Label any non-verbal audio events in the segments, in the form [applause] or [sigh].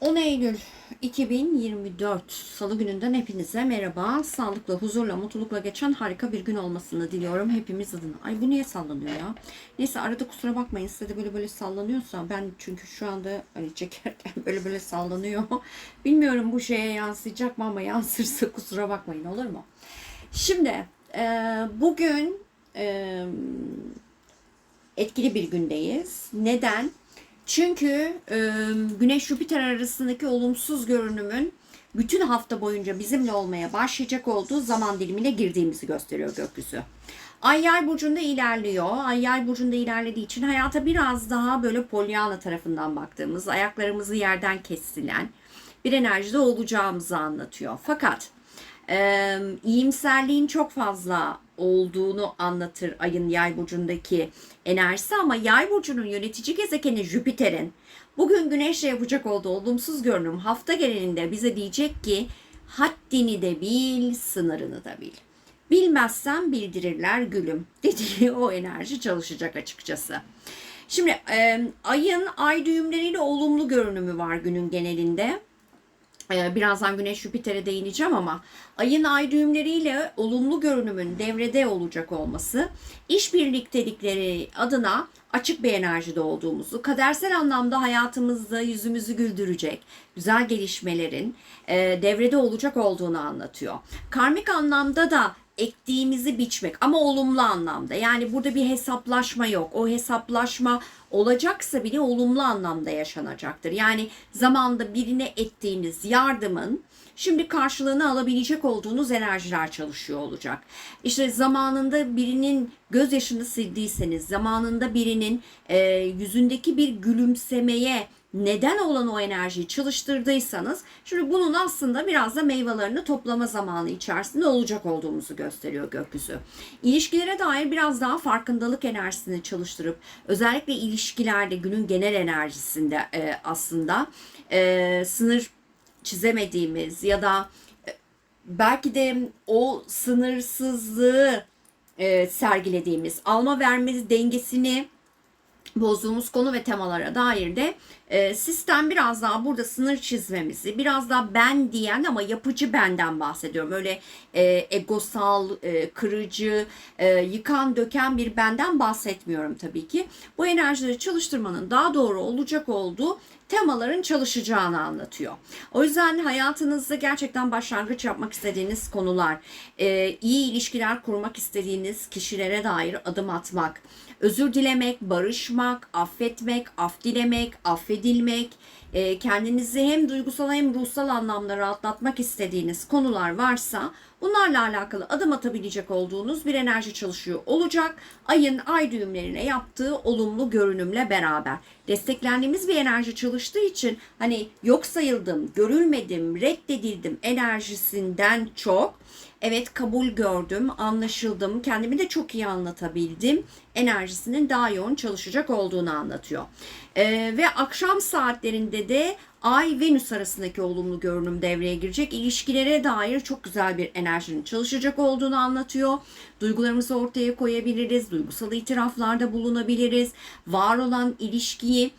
10 Eylül 2024 Salı gününden hepinize merhaba. Sağlıkla, huzurla, mutlulukla geçen harika bir gün olmasını diliyorum hepimiz adına. Ay bu niye sallanıyor ya? Neyse arada kusura bakmayın size de böyle böyle sallanıyorsa ben çünkü şu anda hani çekerken [laughs] böyle böyle sallanıyor. Bilmiyorum bu şeye yansıyacak mı ama yansırsa [laughs] kusura bakmayın olur mu? Şimdi e, bugün e, etkili bir gündeyiz. Neden? Çünkü e, Güneş Jüpiter arasındaki olumsuz görünümün bütün hafta boyunca bizimle olmaya başlayacak olduğu zaman dilimine girdiğimizi gösteriyor gökyüzü. Ay yay burcunda ilerliyor. Ay yay burcunda ilerlediği için hayata biraz daha böyle Pollyanna tarafından baktığımız, ayaklarımızı yerden kesilen bir enerjide olacağımızı anlatıyor. Fakat e, iyimserliğin çok fazla olduğunu anlatır ayın yay burcundaki enerjisi ama yay burcunun yönetici gezegeni Jüpiter'in bugün güneşle yapacak olduğu olumsuz görünüm hafta genelinde bize diyecek ki haddini de bil, sınırını da bil. Bilmezsen bildirirler gülüm [laughs] dediği o enerji çalışacak açıkçası. Şimdi e, ayın ay düğümleriyle olumlu görünümü var günün genelinde. Ee, Birazdan Güneş Jüpiter'e değineceğim ama ayın ay düğümleriyle olumlu görünümün devrede olacak olması iş birliktelikleri adına açık bir enerjide olduğumuzu, kadersel anlamda hayatımızda yüzümüzü güldürecek güzel gelişmelerin e, devrede olacak olduğunu anlatıyor. Karmik anlamda da ektiğimizi biçmek ama olumlu anlamda. Yani burada bir hesaplaşma yok. O hesaplaşma olacaksa bile olumlu anlamda yaşanacaktır. Yani zamanda birine ettiğiniz yardımın şimdi karşılığını alabilecek olduğunuz enerjiler çalışıyor olacak. İşte zamanında birinin gözyaşını sildiyseniz, zamanında birinin e, yüzündeki bir gülümsemeye neden olan o enerjiyi çalıştırdıysanız şimdi bunun aslında biraz da meyvelerini toplama zamanı içerisinde olacak olduğumuzu gösteriyor gökyüzü. İlişkilere dair biraz daha farkındalık enerjisini çalıştırıp özellikle ilişkilerde günün genel enerjisinde e, aslında e, sınır çizemediğimiz ya da e, belki de o sınırsızlığı e, sergilediğimiz alma verme dengesini bozduğumuz konu ve temalara dair de e, sistem biraz daha burada sınır çizmemizi, biraz daha ben diyen ama yapıcı benden bahsediyorum. Öyle e, egosal, e, kırıcı, e, yıkan, döken bir benden bahsetmiyorum tabii ki. Bu enerjileri çalıştırmanın daha doğru olacak olduğu temaların çalışacağını anlatıyor. O yüzden hayatınızda gerçekten başlangıç yapmak istediğiniz konular, e, iyi ilişkiler kurmak istediğiniz kişilere dair adım atmak, özür dilemek, barışmak, affetmek, af dilemek, affedilmek, e, kendinizi hem duygusal hem ruhsal anlamda rahatlatmak istediğiniz konular varsa bunlarla alakalı adım atabilecek olduğunuz bir enerji çalışıyor olacak. Ayın ay düğümlerine yaptığı olumlu görünümle beraber desteklendiğimiz bir enerji çalıştığı için hani yok sayıldım, görülmedim, reddedildim enerjisinden çok evet kabul gördüm, anlaşıldım, kendimi de çok iyi anlatabildim enerjisinin daha yoğun çalışacak olduğunu anlatıyor. Ee, ve akşam saatlerinde de Ay Venüs arasındaki olumlu görünüm devreye girecek. İlişkilere dair çok güzel bir enerjinin çalışacak olduğunu anlatıyor. Duygularımızı ortaya koyabiliriz, duygusal itiraflarda bulunabiliriz. Var olan ilişkiyi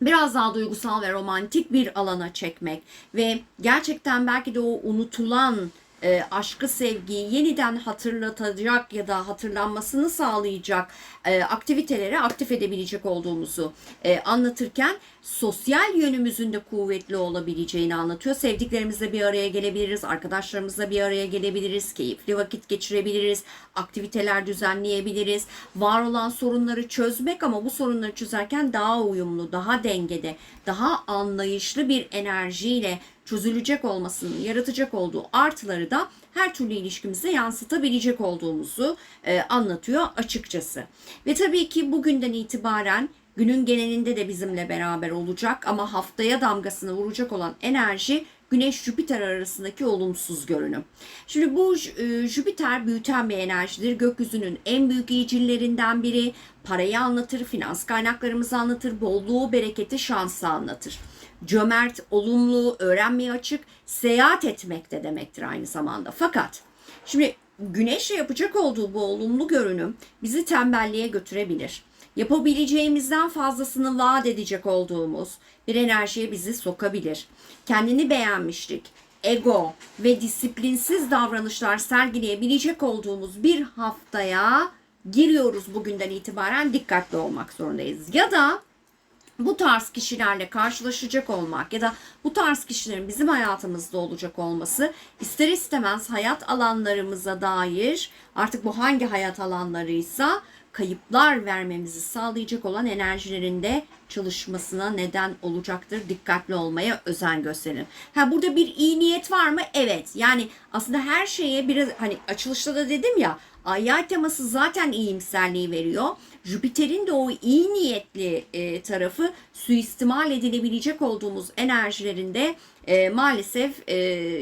biraz daha duygusal ve romantik bir alana çekmek ve gerçekten belki de o unutulan e, aşkı, sevgiyi yeniden hatırlatacak ya da hatırlanmasını sağlayacak e, aktivitelere aktif edebilecek olduğumuzu e, anlatırken sosyal yönümüzün de kuvvetli olabileceğini anlatıyor. Sevdiklerimizle bir araya gelebiliriz, arkadaşlarımızla bir araya gelebiliriz, keyifli vakit geçirebiliriz, aktiviteler düzenleyebiliriz. Var olan sorunları çözmek ama bu sorunları çözerken daha uyumlu, daha dengede, daha anlayışlı bir enerjiyle çözülecek olmasının yaratacak olduğu artıları da her türlü ilişkimize yansıtabilecek olduğumuzu e, anlatıyor açıkçası. Ve tabii ki bugünden itibaren günün genelinde de bizimle beraber olacak ama haftaya damgasını vuracak olan enerji Güneş Jüpiter arasındaki olumsuz görünüm. Şimdi bu e, Jüpiter büyüten bir enerjidir. Gökyüzünün en büyük iyicillerinden biri. Parayı anlatır, finans kaynaklarımızı anlatır, bolluğu, bereketi, şansı anlatır cömert, olumlu, öğrenmeye açık, seyahat etmek de demektir aynı zamanda. Fakat şimdi güneşle yapacak olduğu bu olumlu görünüm bizi tembelliğe götürebilir. yapabileceğimizden fazlasını vaat edecek olduğumuz bir enerjiye bizi sokabilir. Kendini beğenmişlik, ego ve disiplinsiz davranışlar sergileyebilecek olduğumuz bir haftaya giriyoruz bugünden itibaren dikkatli olmak zorundayız. Ya da bu tarz kişilerle karşılaşacak olmak ya da bu tarz kişilerin bizim hayatımızda olacak olması ister istemez hayat alanlarımıza dair artık bu hangi hayat alanlarıysa kayıplar vermemizi sağlayacak olan enerjilerinde çalışmasına neden olacaktır. Dikkatli olmaya özen gösterin. Ha burada bir iyi niyet var mı? Evet. Yani aslında her şeye biraz hani açılışta da dedim ya Ay teması zaten iyimserliği veriyor. Jüpiter'in de o iyi niyetli e, tarafı suistimal edilebilecek olduğumuz enerjilerinde e, maalesef e,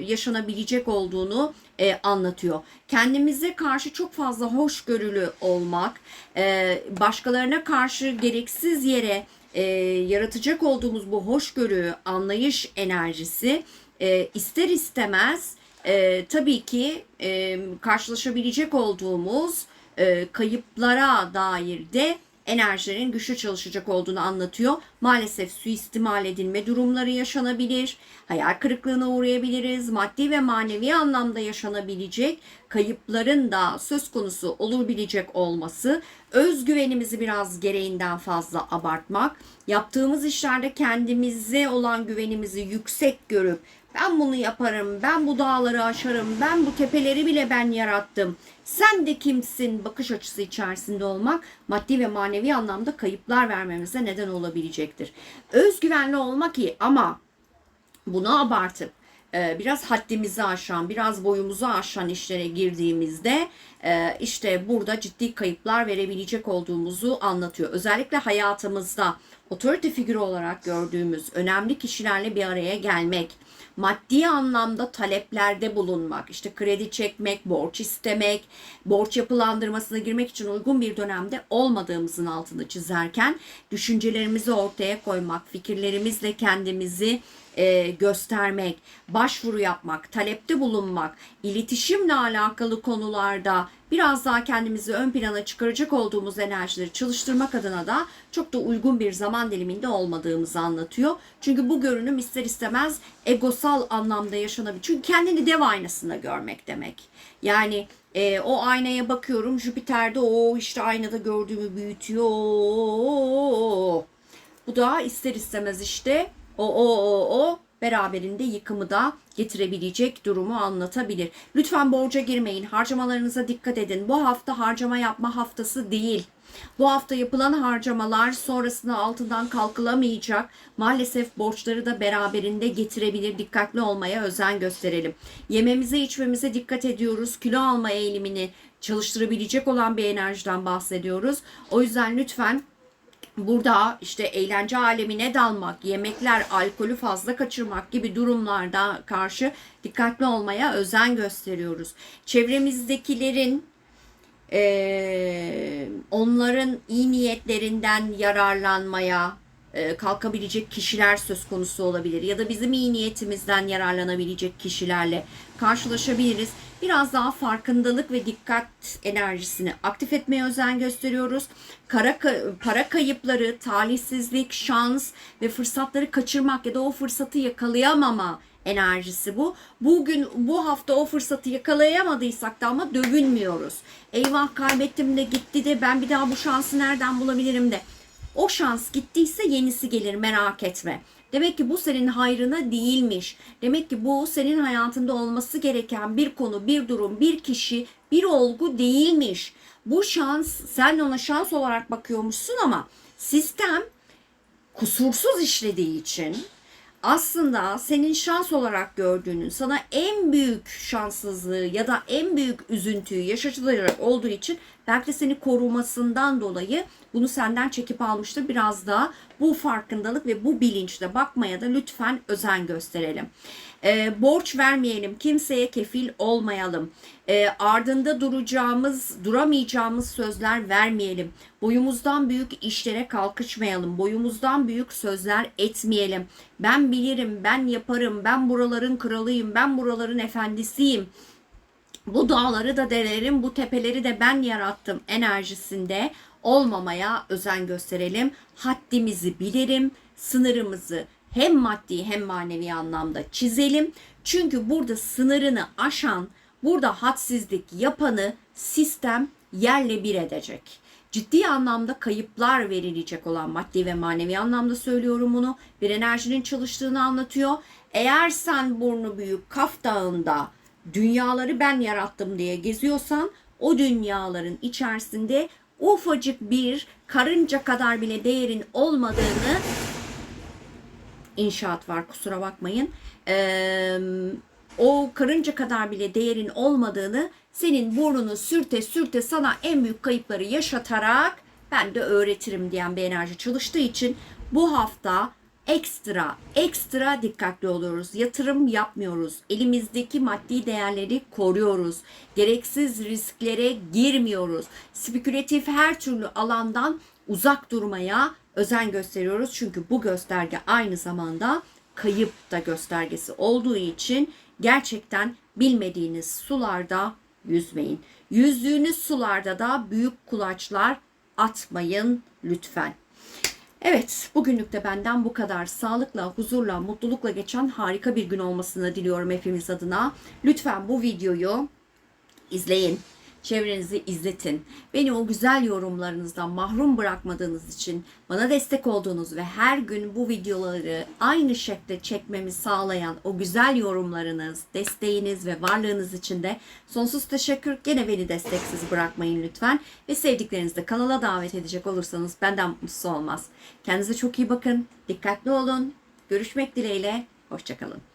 yaşanabilecek olduğunu e, anlatıyor. Kendimize karşı çok fazla hoşgörülü olmak, e, başkalarına karşı gereksiz yere e, yaratacak olduğumuz bu hoşgörü, anlayış enerjisi e, ister istemez e, tabii ki e, karşılaşabilecek olduğumuz e, kayıplara dair de enerjilerin güçlü çalışacak olduğunu anlatıyor. Maalesef suistimal edilme durumları yaşanabilir. Hayal kırıklığına uğrayabiliriz. Maddi ve manevi anlamda yaşanabilecek kayıpların da söz konusu olabilecek olması, özgüvenimizi biraz gereğinden fazla abartmak, yaptığımız işlerde kendimize olan güvenimizi yüksek görüp ben bunu yaparım, ben bu dağları aşarım, ben bu tepeleri bile ben yarattım. Sen de kimsin bakış açısı içerisinde olmak maddi ve manevi anlamda kayıplar vermemize neden olabilecektir. Özgüvenli olmak iyi ama bunu abartıp e, biraz haddimizi aşan, biraz boyumuzu aşan işlere girdiğimizde e, işte burada ciddi kayıplar verebilecek olduğumuzu anlatıyor. Özellikle hayatımızda otorite figürü olarak gördüğümüz önemli kişilerle bir araya gelmek, maddi anlamda taleplerde bulunmak, işte kredi çekmek, borç istemek, borç yapılandırmasına girmek için uygun bir dönemde olmadığımızın altını çizerken düşüncelerimizi ortaya koymak, fikirlerimizle kendimizi e, göstermek, başvuru yapmak, talepte bulunmak, iletişimle alakalı konularda biraz daha kendimizi ön plana çıkaracak olduğumuz enerjileri çalıştırmak adına da çok da uygun bir zaman diliminde olmadığımızı anlatıyor. Çünkü bu görünüm ister istemez egosal anlamda yaşanabilir. Çünkü kendini dev aynasında görmek demek. Yani e, o aynaya bakıyorum Jüpiter'de o işte aynada gördüğümü büyütüyor. Bu da ister istemez işte o o o o beraberinde yıkımı da getirebilecek durumu anlatabilir. Lütfen borca girmeyin. Harcamalarınıza dikkat edin. Bu hafta harcama yapma haftası değil. Bu hafta yapılan harcamalar sonrasında altından kalkılamayacak. Maalesef borçları da beraberinde getirebilir. Dikkatli olmaya özen gösterelim. Yememize içmemize dikkat ediyoruz. Kilo alma eğilimini çalıştırabilecek olan bir enerjiden bahsediyoruz. O yüzden lütfen Burada işte eğlence alemine dalmak, yemekler, alkolü fazla kaçırmak gibi durumlarda karşı dikkatli olmaya özen gösteriyoruz. Çevremizdekilerin e, onların iyi niyetlerinden yararlanmaya e, kalkabilecek kişiler söz konusu olabilir ya da bizim iyi niyetimizden yararlanabilecek kişilerle karşılaşabiliriz. Biraz daha farkındalık ve dikkat enerjisini aktif etmeye özen gösteriyoruz. Kara, para kayıpları, talihsizlik, şans ve fırsatları kaçırmak ya da o fırsatı yakalayamama enerjisi bu. Bugün bu hafta o fırsatı yakalayamadıysak da ama dövünmüyoruz. Eyvah kaybettim de gitti de ben bir daha bu şansı nereden bulabilirim de. O şans gittiyse yenisi gelir merak etme. Demek ki bu senin hayrına değilmiş. Demek ki bu senin hayatında olması gereken bir konu, bir durum, bir kişi, bir olgu değilmiş. Bu şans sen ona şans olarak bakıyormuşsun ama sistem kusursuz işlediği için aslında senin şans olarak gördüğünün sana en büyük şanssızlığı ya da en büyük üzüntüyü yaşatılarak olduğu için belki de seni korumasından dolayı bunu senden çekip almıştır. Biraz daha bu farkındalık ve bu bilinçle bakmaya da lütfen özen gösterelim. E, borç vermeyelim, kimseye kefil olmayalım. E, ardında duracağımız, duramayacağımız sözler vermeyelim. Boyumuzdan büyük işlere kalkışmayalım. Boyumuzdan büyük sözler etmeyelim. Ben bilirim, ben yaparım, ben buraların kralıyım, ben buraların efendisiyim bu dağları da delerim, bu tepeleri de ben yarattım enerjisinde olmamaya özen gösterelim. Haddimizi bilelim, sınırımızı hem maddi hem manevi anlamda çizelim. Çünkü burada sınırını aşan, burada hadsizlik yapanı sistem yerle bir edecek. Ciddi anlamda kayıplar verilecek olan maddi ve manevi anlamda söylüyorum bunu. Bir enerjinin çalıştığını anlatıyor. Eğer sen burnu büyük Kaf Dağı'nda dünyaları ben yarattım diye geziyorsan o dünyaların içerisinde ufacık bir karınca kadar bile değerin olmadığını inşaat var kusura bakmayın. Ee, o karınca kadar bile değerin olmadığını senin burnunu sürte sürte sana en büyük kayıpları yaşatarak ben de öğretirim diyen bir enerji çalıştığı için bu hafta ekstra ekstra dikkatli oluyoruz. Yatırım yapmıyoruz. Elimizdeki maddi değerleri koruyoruz. Gereksiz risklere girmiyoruz. Spekülatif her türlü alandan uzak durmaya özen gösteriyoruz. Çünkü bu gösterge aynı zamanda kayıp da göstergesi olduğu için gerçekten bilmediğiniz sularda yüzmeyin. Yüzdüğünüz sularda da büyük kulaçlar atmayın lütfen. Evet, bugünlük de benden bu kadar. Sağlıkla, huzurla, mutlulukla geçen harika bir gün olmasını diliyorum hepimiz adına. Lütfen bu videoyu izleyin. Çevrenizi izletin. Beni o güzel yorumlarınızdan mahrum bırakmadığınız için, bana destek olduğunuz ve her gün bu videoları aynı şekilde çekmemi sağlayan o güzel yorumlarınız, desteğiniz ve varlığınız için de sonsuz teşekkür. Gene beni desteksiz bırakmayın lütfen. Ve sevdiklerinizi de kanala davet edecek olursanız benden mutlusu olmaz. Kendinize çok iyi bakın. Dikkatli olun. Görüşmek dileğiyle. Hoşçakalın.